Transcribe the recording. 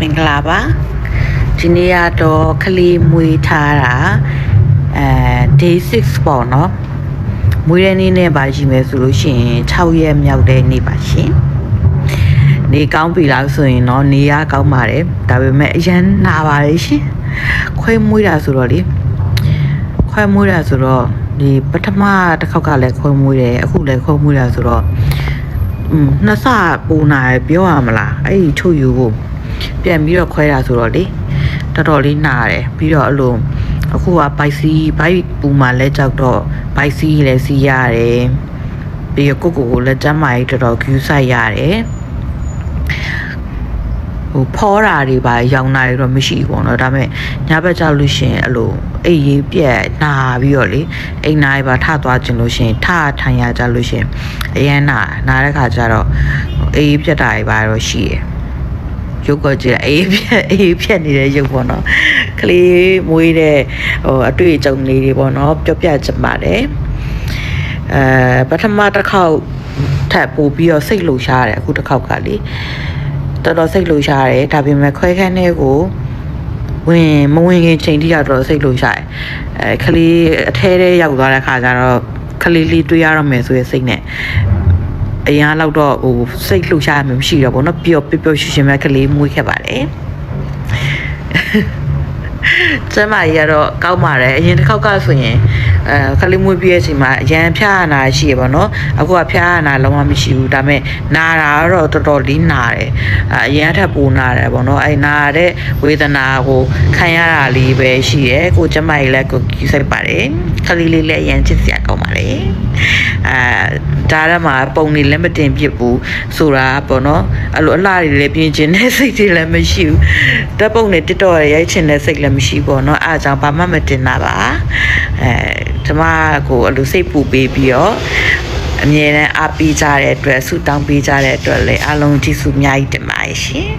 မင်္ဂလာပါဒီနေ့ကတော့ကလေးမွေးထားတာအဲ day 6ပေါ့နော်မွေးတဲ့နေ့နဲ့ပါရှိမယ်ဆိုလို့ရှိရင်6ရက်မြောက်တဲ့နေ့ပါရှင်နေကောင်းပြီလားဆိုရင်တော့နေရကောင်းပါတယ်ဒါပေမဲ့အရန်နာပါတယ်ရှင်ခွဲမွေးတာဆိုတော့လေခွဲမွေးတာဆိုတော့ဒီပထမတစ်ခေါက်ကလည်းခွဲမွေးတယ်အခုလည်းခွဲမွေးတာဆိုတော့อืมနှစ်ဆပူနာရယ်ပြောရမလားအဲ့ဒီချုပ်ယူကို ပြန်ပြီးတော့ခွဲတာဆိုတော့လေတော်တော်လေးနာတယ်ပြီးတော့အဲ့လိုအခုကဘိုက်စီဘိုက်ပူမှလဲကြောက်တော့ဘိုက်စီလည်းစီးရတယ်ပြီးတော့ကိုကိုကိုလည်းကျမ်းမာရေးတော်တော်ကျူးဆိုင်ရတယ်ဟိုဖောတာတွေပါရောင်တာတွေတော့မရှိဘူးပေါ့နော်ဒါပေမဲ့ညဘက်ကြောက်လို့ရှရင်အဲ့လိုအိပ်ရေးပြက်နာပြီးတော့လေအိမ်နာတွေပါထသွားခြင်းလို့ရှရင်ထထိုင်ရကြလို့ရှရင်အရန်နာနာတဲ့ခါကျတော့အိပ်ရေးပြက်တာတွေပါတော့ရှိရယ် ရုပ်ကကြည့်အေးပြက်အေးပြက်နေတဲ့ရုပ်ပေါ့နော်ကလေးမွေးတဲ့ဟိုအတွေ့အကြုံလေးတွေပေါ့နော်ပြောပြချင်ပါတယ်အဲပထမတစ်ခေါက်ထပ်ပို့ပြီးတော့စိတ်လှုပ်ရှားတယ်အခုတစ်ခေါက်ကလေတော်တော်စိတ်လှုပ်ရှားတယ်ဒါပေမဲ့ခွဲခန်းထဲကိုဝင်မဝင်ခင်ချိန်ထိတော့တော်တော်စိတ်လှုပ်ရှားတယ်အဲကလေးအထဲထဲရောက်သွားတဲ့ခါကျတော့ကလေးလေးတွေ့ရတော့မယ်ဆိုရဲ့စိတ်နဲ့ အရင်ကတော့ဟိုစိတ်လှုပ်ရှားမှမရှိတော့ဘောเนาะပျော်ပျော်ပျော်ရွှင်ရွှင်ပဲကလေးမွေးခဲ့ပါတယ် ကျမကြီးကတော့ကောက်ပါတယ်အရင်တစ်ခေါက်ကဆိုရင်အဲခလေးမွေးပြည့်တဲ့အချိန်မှာအရန်ဖျားရနာရှိရပါတော့အခုကဖျားရနာလုံးဝမရှိဘူးဒါပေမဲ့နာတာကတော့တော်တော်လေးနာတယ်အဲအရင်ထပ်ပိုနာတယ်ပေါ့နော်အဲနာတဲ့ဝေဒနာကိုခံရတာလေးပဲရှိရယ်ကိုကျမကြီးလည်းကိုကြီးစိတ်ပါတယ် ခလေးလေးလည်းအရန်ချစ်စရာကောင်းပါလေအဲဒါရမှာပုံနေလည်းမတင်ပြစ်ဘူးဆိုတာပေါ့နော်အဲ့လိုအလှတွေလည်းပြင်းကျင်တဲ့စိတ်တွေလည်းမရှိဘူးတပ်ပုံနဲ့တစ်တော်ရိုက်ချင်တဲ့စိတ်လည်းမရှိပေါ့နော်အားကြောင့်ဘာမှမတင်တာပါအဲကျမကိုအဲ့လိုစိတ်ပူပေးပြီးတော့အမြဲတမ်းအားပေးကြတဲ့အတွက်ဆုတောင်းပေးကြတဲ့အတွက်လည်းအားလုံးကျေးဇူးအများကြီးတင်ပါတယ်ရှင်